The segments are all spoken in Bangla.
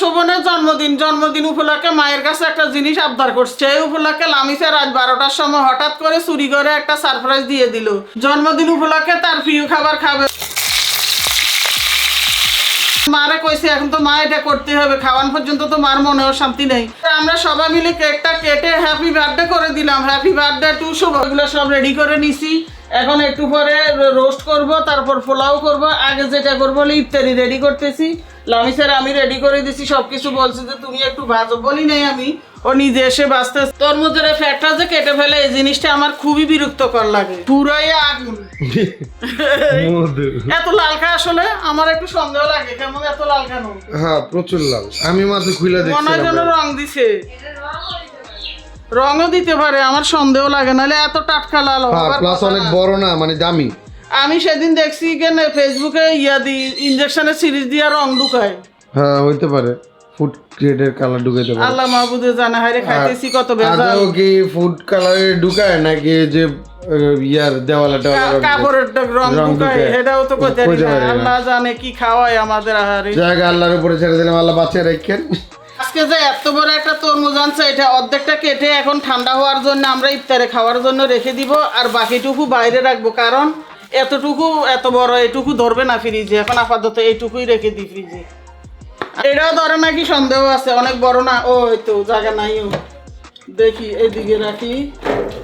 শোভনের জন্মদিন জন্মদিন উপলক্ষে মায়ের কাছে একটা জিনিস আবদার করছে। এই উপলক্ষে লামিসা রাত বারোটার সময় হঠাৎ করে চুরি করে একটা সারপ্রাইজ দিয়ে দিল। জন্মদিন উপলক্ষে তার প্রিয় খাবার খাবে। মারে কইছে, এখন তো মা এটা করতে হবে, খাওয়ান পর্যন্ত তো মার মনেও শান্তি নেই। আমরা সবাই মিলে কেকটা কেটে হ্যাপি বার্থডে করে দিলাম। হ্যাপি বার্থডে টু শুভ এগুলো সব রেডি করে নিছি। এখন একটু পরে রোস্ট করব তারপর পোলাও করব আগে যেটা করব হলো ইফতারি রেডি করতেছি। লামিসের আমি রেডি করে দিছি সবকিছু বলছি যে তুমি একটু ভাজো বলি নাই আমি ও নিজে এসে বাঁচতে তরমুজের ফ্যাটটা যে কেটে ফেলে এই জিনিসটা আমার খুবই বিরক্তকর লাগে। পুরাই আগুন। এত লাল খা আসলে আমার একটু সন্দেহ লাগে কেমন এত লাল কেন? হ্যাঁ প্রচুর লাল। আমি মাত্র খুলে মনে হয় রং দিছে। রঙও দিতে পারে আমার সন্দেহ লাগে নাহলে এত টাটকা লাল হ্যাঁ প্লাস অনেক বড় না মানে দামি। আমি সেদিন দেখছি কেন ফেসবুকে ইয়া দি ইঞ্জেকশনের সিরিজ দিয়া রং ঢুকায়। হ্যাঁ হইতে পারে। ফুড গ্রেডের কালার ঢুকাইতে পারে। আল্লাহ মাহবুদে জানে হাইরে খাইতেছি কত বেজাল। আদৌ কি ফুড কালারে ঢুকায় নাকি যে ইয়ার দেওয়ালে টেওয়ালে কাপড়ের রং ঢুকায়। সেটাও তো কইতে। আল্লাহ জানে কি খাওয়ায় আমাদের আহারে। জায়গা আল্লাহর উপরে ছেড়ে দিলাম আল্লাহ বাঁচিয়ে রাখেন। আজকে যে এত বড় একটা তরমুজ আনছে, এটা অর্ধেকটা কেটে এখন ঠান্ডা হওয়ার জন্য আমরা ইফতারে খাওয়ার জন্য রেখে দিব আর বাকিটুকু বাইরে রাখব। কারণ এতটুকু এত বড়, এটুকু ধরবে না ফ্রিজে। এখন আপাতত এইটুকুই রেখে দিই ফ্রিজে। এটাও ধরে নাকি সন্দেহ আছে? অনেক বড় না? ও তো জায়গা নাই ও। দেখি এদিকে রাখি।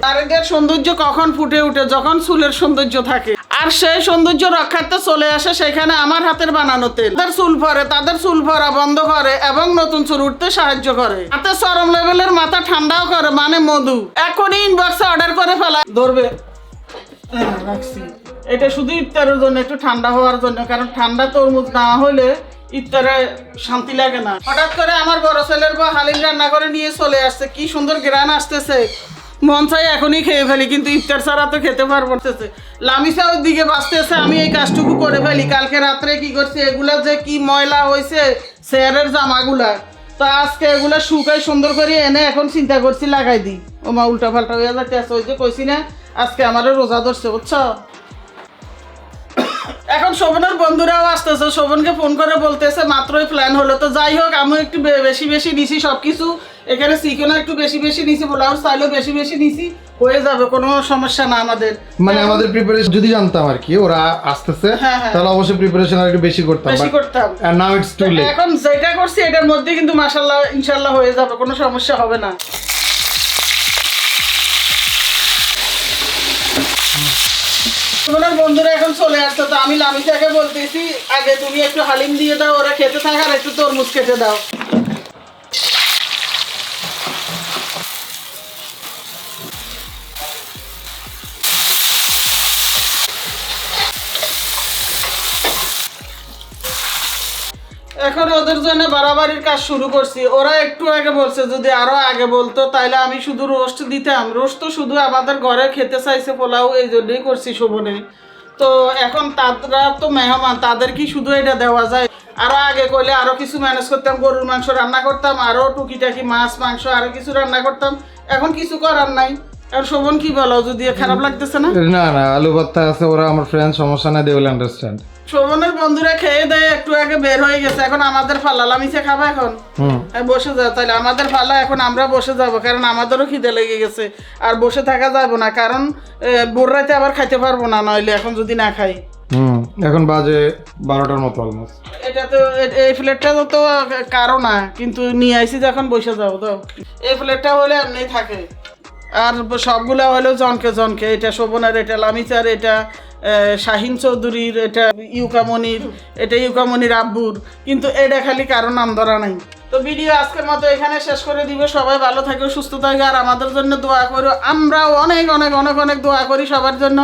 তারেদের সৌন্দর্য কখন ফুটে উঠে? যখন চুলের সৌন্দর্য থাকে। আর সেই সৌন্দর্য রক্ষার্থে চলে আসে সেখানে আমার হাতের বানানো তেল। তাদের চুল পরে তাদের চুল পরা বন্ধ করে এবং নতুন চুল উঠতে সাহায্য করে। হাতে চরম লেভেলের মাথা ঠান্ডাও করে মানে মধু। এখনই ইনবক্সে অর্ডার করে ফেলা। ধরবে। এটা শুধু ইফতারের জন্য, একটু ঠান্ডা হওয়ার জন্য, কারণ ঠান্ডা তরমুজ না হলে ইফতারে শান্তি লাগে না। হঠাৎ করে আমার বড় ছেলের বা হালিম রান্না করে নিয়ে চলে আসছে। কি সুন্দর গ্রান আসতেছে। মন চাই এখনই খেয়ে ফেলি, কিন্তু ইফতার ছাড়া তো খেতে পারব। লামিসা ওই দিকে বাঁচতেছে, আমি এই কাজটুকু করে ফেলি। কালকে রাত্রে কি করছি, এগুলো যে কি ময়লা হয়েছে স্যারের জামাগুলা, তা আজকে এগুলা শুকাই সুন্দর করে এনে এখন চিন্তা করছি লাগাই দিই। ও মা উল্টা পাল্টা হয়ে যাচ্ছে ওই যে কইছি না, আজকে আমারও রোজা ধরছে, বুঝছ? এখন শোভনের বন্ধুরাও আসতেছে। শোভনকে ফোন করে বলতেছে মাত্রই প্ল্যান হলো। তো যাই হোক আমি একটু বেশি বেশি নিছি সবকিছু। এখানে চিকেনও একটু বেশি বেশি নিছি ব্লাউজ স্টাইলও বেশি বেশি নিছি। হয়ে যাবে কোনো সমস্যা না আমাদের। মানে আমাদের প্রিপারেশন যদি জানতাম আর কি ওরা আসতেছে হ্যাঁ, হ্যাঁ। তাহলে অবশ্যই প্রিপারেশন আর একটু বেশি করতাম বেশি করতাম। নাও ইটস টু লেট এখন যেটা করছি এটার মধ্যে কিন্তু মাসাল্লাহ ইনশাল্লাহ হয়ে যাবে কোনো সমস্যা হবে না। তোমার বন্ধুরা এখন চলে আসছে, তো আমি লামিসাকে বলতেছি, আগে তুমি একটু হালিম দিয়ে দাও, ওরা খেতে থাকে আর একটু তরমুজ খেতে দাও। এখন ওদের জন্য বাড়াবাড়ির কাজ শুরু করছি। ওরা একটু আগে বলছে, যদি আরও আগে বলতো, তাইলে আমি শুধু রোস্ট দিতাম। রোস্ট তো শুধু আমাদের ঘরে খেতে চাইছে পোলাও, এই জন্যই করছি শোভনে। তো এখন তারা তো মেহমান, তাদের কি শুধু এটা দেওয়া যায়? আরও আগে করলে আরও কিছু ম্যানেজ করতাম, গরুর মাংস রান্না করতাম, আরও টুকিটাকি মাছ, মাংস, আরও কিছু রান্না করতাম। এখন কিছু করার নাই। আর শোভন কি বলো, যদি খারাপ লাগতেছে না? না না, আলু ভর্তা আছে, ওরা আমার ফ্রেন্ড সমস্যা নাই দে আন্ডারস্ট্যান্ড শোভনের বন্ধুরা খেয়ে দেয় একটু আগে বের হয়ে গেছে। এখন আমাদের ফালা লামিছে খাবা এখন? বসে যাও তাহলে আমাদের পালা এখন আমরা বসে যাব কারণ আমাদেরও খিদে লেগে গেছে। আর বসে থাকা যাবে না কারণ বোর রাতে আবার খাইতে পারব না নইলে এখন যদি না খাই। হুম এখন বাজে বারোটার মতো অলমোস্ট এটা তো এই প্লেটটা তো কারও না কিন্তু নিয়ে আইসি যখন বসে যাও তো। এই প্লেটটা হলে এমনি থাকে। আর সবগুলা হলো জনকে জনকে এটা শোভনের এটা লামিচার এটা শাহিন চৌধুরীর, এটা ইউকামনির এটা ইউকামনির আব্বুর, কিন্তু এটা খালি কারও নাম ধরা নাই। তো ভিডিও আজকের মতো এখানে শেষ করে দিবে। সবাই ভালো থাকো, সুস্থ থাকো, আর আমাদের জন্য দোয়া করো। আমরাও অনেক অনেক অনেক অনেক দোয়া করি সবার জন্য।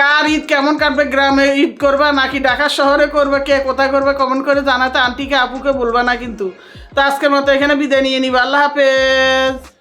কার ঈদ কেমন কাটবে, গ্রামে ঈদ করবা, নাকি ঢাকা শহরে করবে, কে কোথায় করবে কমেন্ট করে জানাতে আন্টিকে আপুকে বলবা না কিন্তু। তো আজকের মতো এখানে বিদায় নিয়ে নিবা। আল্লাহ হাফেজ।